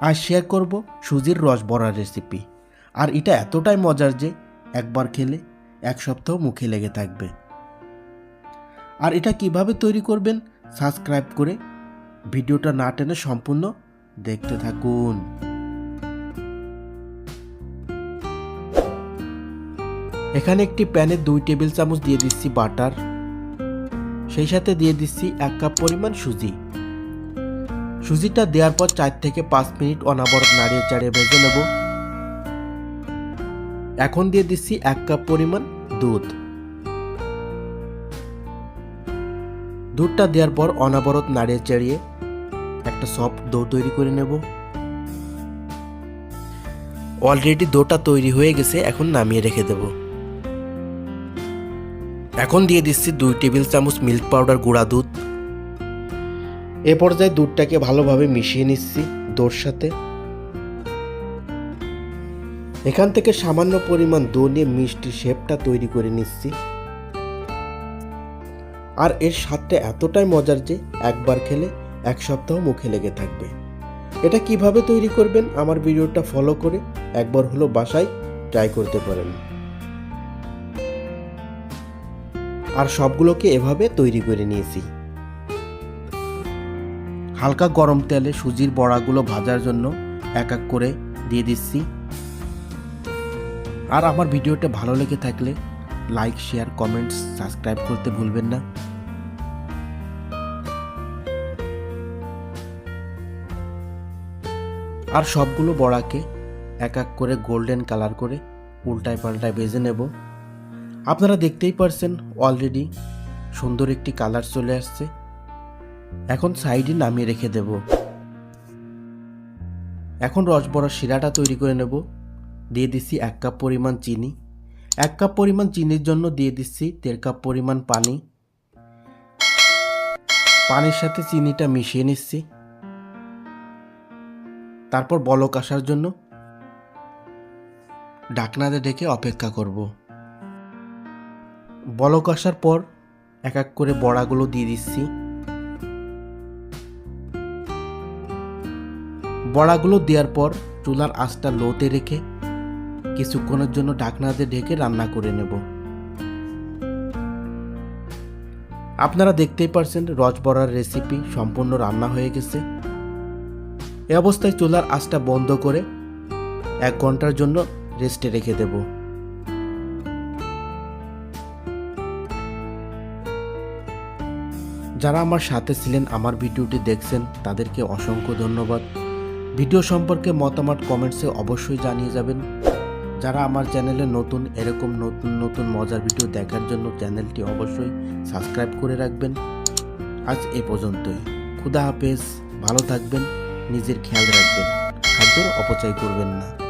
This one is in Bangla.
আজ শেয়ার করব সুজির রস বড়ার রেসিপি আর এটা এতটাই মজার যে একবার খেলে এক সপ্তাহ মুখে লেগে থাকবে। আর এটা কীভাবে তৈরি করবেন সাবস্ক্রাইব করে ভিডিওটা না টেনে সম্পূর্ণ দেখতে থাকুন। এখানে একটি প্যানে দুই টেবিল চামচ দিয়ে দিচ্ছি বাটার। সেই সাথে দিয়ে দিচ্ছি এক কাপ পরিমাণ সুজি। সুজিটা দেওয়ার পর চার থেকে পাঁচ মিনিট অনাবরত নাড়িয়ে চাড়িয়ে ভেজে নেব। এখন দিয়ে দিচ্ছি এক কাপ পরিমাণ দুধ। দুধটা দেওয়ার পর অনাবরত নাড়িয়ে চাড়িয়ে একটা সফট দো তৈরি করে নেব। অলরেডি দোটা তৈরি হয়ে গেছে, এখন নামিয়ে রেখে দেব। এখন দিয়ে দিচ্ছি দুই টেবিল চামচ মিল্ক পাউডার গুঁড়া দুধ। এ পর্যায়ে দুধটাকে ভালোভাবে মিশিয়ে নিচ্ছি দোর সাথে। এখান থেকে সামান্য পরিমাণ দো নিয়ে মিষ্টি শেপটা তৈরি করে নিচ্ছি। আর এর স্বাদটা এতটাই মজার যে একবার খেলে এক সপ্তাহ মুখে লেগে থাকবে। এটা কীভাবে তৈরি করবেন আমার ভিডিওটা ফলো করে একবার হলো বাসায় ট্রাই করতে পারেন। আর সবগুলোকে এভাবে তৈরি করে নিয়েছি। হালকা গরম তেলে সুজির বড়াগুলো ভাজার জন্য এক এক করে দিয়ে দিচ্ছি। আর আমার ভিডিওটা ভালো লেগে থাকলে লাইক, শেয়ার, কমেন্টস সাবস্ক্রাইব করতে ভুলবেন না। আর সবগুলো বড়াকে এক এক করে গোল্ডেন কালার করে উল্টায় পাল্টায় ভেজে নেব। আপনারা দেখতেই পারছেন, অলরেডি সুন্দর একটি কালার চলে আসছে। এখন সাইডে নামিয়ে রেখে দেব। এখন রসবড়া শিরাটা তৈরি করে নেব। দিয়ে দিচ্ছি এক কাপ পরিমাণ চিনি। এক কাপ পরিমাণ চিনির জন্য দিয়ে দিচ্ছি দেড় কাপ পরিমাণ পানি। পানির সাথে চিনিটা মিশিয়ে নিচ্ছি। তারপর বলক আসার জন্য ঢাকনাতে ডেকে অপেক্ষা করব। বলক আসার পর এক এক করে বড়াগুলো দিয়ে দিচ্ছি। বড়াগুলো দেওয়ার পর চুলার আঁচটা লোতে রেখে কিছুক্ষণের জন্য ঢাকনাতে ঢেকে রান্না করে নেব। আপনারা দেখতেই পারছেন রজবড়ার রেসিপি সম্পূর্ণ রান্না হয়ে গেছে। এ অবস্থায় চুলার আঁচটা বন্ধ করে এক ঘণ্টার জন্য রেস্টে রেখে দেব। যারা আমার সাথে ছিলেন, আমার ভিডিওটি দেখছেন, তাদেরকে অসংখ্য ধন্যবাদ। ভিডিও সম্পর্কে মতামত কমেন্টসে অবশ্যই জানিয়ে যাবেন। যারা আমার চ্যানেলে নতুন, এরকম নতুন নতুন মজার ভিডিও দেখার জন্য চ্যানেলটি অবশ্যই সাবস্ক্রাইব করে রাখবেন। আজ এ পর্যন্তই। খুদা হাফেজ। ভালো থাকবেন। নিজের খেয়াল রাখবেন। খাদ্যর অপচয় করবেন না।